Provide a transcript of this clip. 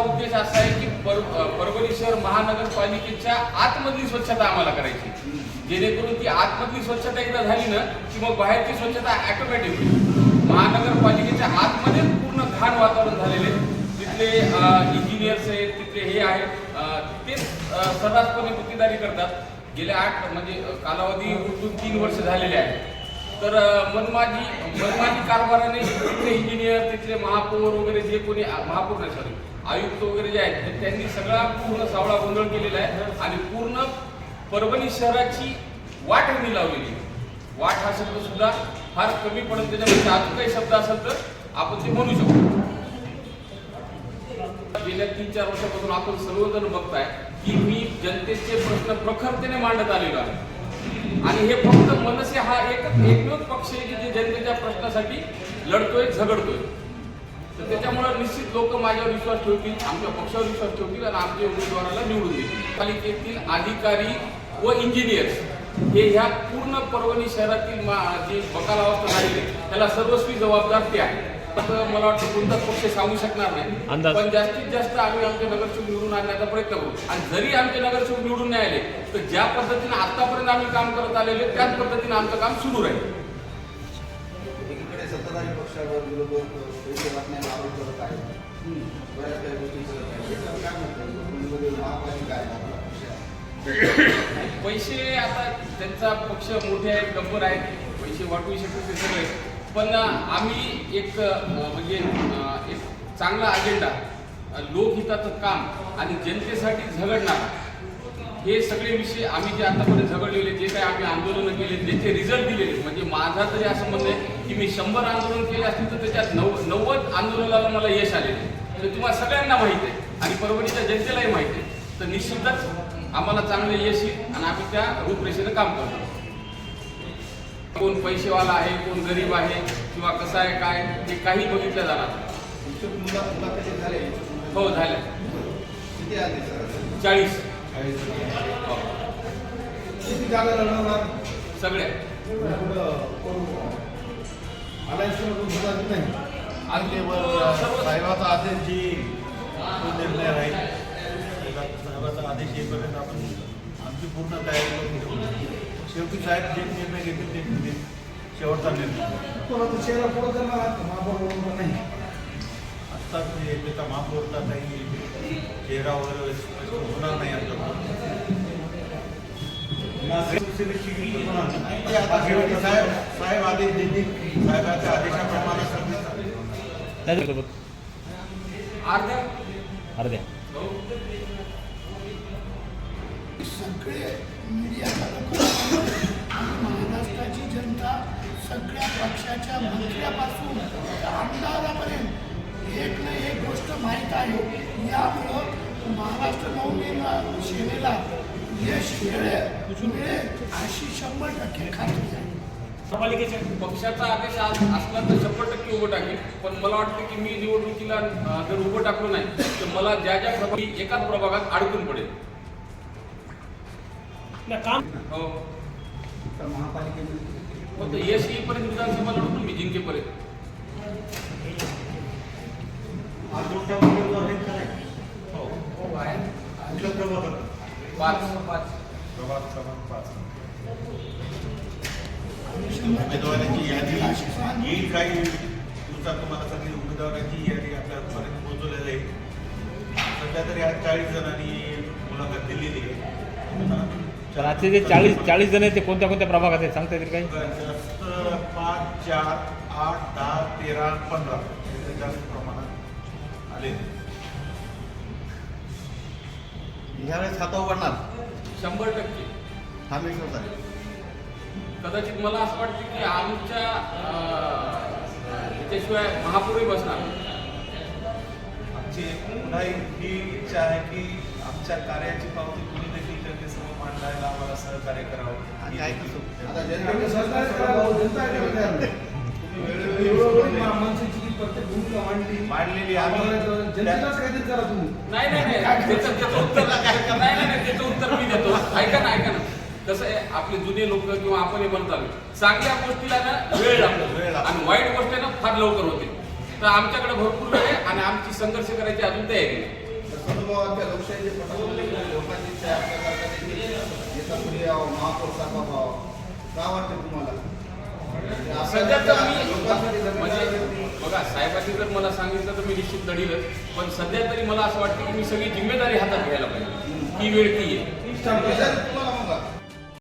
उद्देश असा आहे की परभणी शहर महानगरपालिकेच्या आतमधली स्वच्छता आम्हाला करायची. जेणेकरून ती आतमधली स्वच्छता एकदा झाली ना की मग बाहेरची स्वच्छता ऑटोमॅटिक होईल. महानगरपालिकेच्या आतमध्ये पूर्ण घाण वातावरण झालेले तिथले इंजिनियर्स आहेत तिथले हे आहेत ते अ, सर्रासपणे गुत्तेदारी करतात. गेल्या आठ म्हणजे कालावधी उठून तीन वर्ष झालेले आहेत. तर मनमाजी मनमाजी कारभाराने तिथले इंजिनियर तिथले महापौर वगैरे जे कोणी महापौर नाही सॉरी आयुक्त वगैरे जे आहेत त्यांनी सगळा पूर्ण सावळा गोंधळ केलेला आहे आणि पूर्ण परभणी शहराची वाट यांनी लावलेली आहे. वाट हा शब्द सुद्धा फार कमी पडत त्याच्यामध्ये अजून काही शब्द असेल तर आपण ते म्हणू शकतो गेल्या तीन चार वर्षापासून आपण सर्वजण बघताय की मी जनतेचे प्रश्न प्रखरतेने मांडत आलेलो आहे. आणि हे फक्त मनसे हा एक एकमेव पक्ष आहे की जे जनतेच्या प्रश्नासाठी लढतोय झगडतोय. तर त्याच्यामुळे निश्चित लोक माझ्यावर विश्वास ठेवतील आमच्या पक्षावर विश्वास ठेवतील आणि आमच्या उमेदवाराला निवडून देतील. पालिकेतील अधिकारी व इंजिनियर्स हे ह्या पूर्ण परभणी शहरातील मा- जे बकालावस्था झालेली आहे, त्याला सर्वस्वी जबाबदार ते आहे तर मला वाटतं कोणताच पक्ष सांगू शकणार नाही. पण जास्तीत जास्त आम्ही आमचे नगरसेवक निवडून आणण्याचा प्रयत्न करू. आणि जरी आमचे नगरसेवक निवडून नाही आले तर ज्या पद्धतीने आतापर्यंत आम्ही काम करत आलेले त्याच पद्धतीने आमचं काम सुरू राहील. सत्ताधारी पक्षावर विरोधक पैसे वाटण्याला आरोप करत आहेत. बऱ्याच काही गोष्टी करत आहेत. याच्यावर काय म्हणतात कोकणमध्ये महापालिका आहे पैसे आता त्यांचा पक्ष मोठे आहेत गंभीर आहेत. पैसे वाटू शकतो ते सगळे. पण आम्ही एक म्हणजे एक चांगला अजेंडा लोकहिताचं काम आणि जनतेसाठी झगडणार. हे सगळे विषय आम्ही जे आतापर्यंत झगडलेले जे काही आम्ही आंदोलनं केले ज्याचे रिझल्ट दिलेले म्हणजे माझा तरी असं म्हणणं आहे की मी शंभर आंदोलन केले असतील तर त्याच्यात नव नव्वद आंदोलनाला मला यश आलेले तर तुम्हाला सगळ्यांना माहीत आहे आणि परभणीच्या जनतेलाही माहीत आहे. तर निश्चितच आम्हाला चांगलं यश येईल आणि आम्ही त्या रूपरेषेनं काम करतो. कोण पैसेवाला आहे कोण गरीब आहे किंवा कसं आहे काय हे काही बघितलं जाणार. हो झालं आले चाळीस. किती जागा लढवणार सगळे. आमच्यावर साहेबाचा आदेश जी निर्णय राहील साहेबाचा आदेश येईपर्यंत आपण आमची पूर्ण तयारी करून ठेवू. शेवटी साहेब जे निर्णय घेतील ते घेतील शेवटचा निर्णय. चेहरा पुढे करणार महापौर नाही. आत्ता ते त्याचा महापौरचा काही चेहरा वगैरे होणार नाही. साहेब साहेब आदेश देतील आदेशाप्रमाणे सगळे अर्ध्या सगळे महाराष्ट्राची जनता सगळ्या पक्षाच्या मंत्र्यापासून आमदारापर्यंत एक ना एक गोष्ट माहीत आहे यामुळं महाराष्ट्र नवनिर्माण सेनेला यश मिळेल मिळेल अशी शंभर टक्के खात्री आहे. पक्षाचा आदेश आज असला तर शंभर टक्के उभं टाकेल. पण मला वाटतं की मी निवडणुकीला जर उभं टाकलो नाही तर मला ज्या ज्या प्रभागी एकाच प्रभागात अडकून पडेल. हो. तर महापालिकेमध्ये यश येईपर्यंत विधानसभा लढतो मी जिंकेपर्यंत. पाच. पाच प्रभाग क्रमांक पाच. उमेदवारांची यादी येईल काही दिवसात तुम्हाला सगळी उमेदवारांची यादी आपल्यापर्यंत पोहोचवलेली आहे. सध्या तरी आज चाळीस जणांनी मुलाखत दिलेली आहे. तर आजचे जे चाळीस चाळीस जण आहेत ते कोणत्या कोणत्या प्रभागात आहेत? सांगता येतील काही? जास्त पाच चार आठ दहा तेरा पंधरा. हे जास्त प्रमाणात आले ह्यावेळेस खाता उघडणार. शंभर टक्के. हा विश्वास आहे कदाचित मला असं वाटतं की आमच्या अं, त्याच्याशिवाय महापौरही बसणार. आमची पुन्हा एक ही इच्छा आहे की आमच्या कार्याची पावती कुणी देखील जनतेसमोर मांडायला आम्हाला सहकार्य करावं. आणि काय कसं आता जनतेने सरकार करावं, जनता आहे का नाही? तुम्ही वेळोवेळी मा- प्रत्येक भूमिका मांडली मांडलेली आम्हाला आम्ही जनतेलाच काहीतरी करा तुम्ही? नाही नाही नाही. त्याचं त्याचं उत्तर नाही नाही नाही. त्याचं उत्तर मी देतो. ऐका ना ऐका ना. कसं आहे आपले जुने लोक किंवा आपण हे म्हणतो चांगल्या गोष्टीला ना वेळ लागतो. वेळ. आणि वाईट गोष्टी ना फार लवकर होते. तर आमच्याकडे भरपूर वेळ आहे आणि आमची संघर्ष करायची अजून तयारी पटापट लोकांची साहेबांनी जर मला सांगितलं तर मी निश्चित लढीलच पण सध्या तरी मला असं वाटतं की मी सगळी जिम्मेदारी हातात घ्यायला पाहिजे. ही वेळ ती आहे.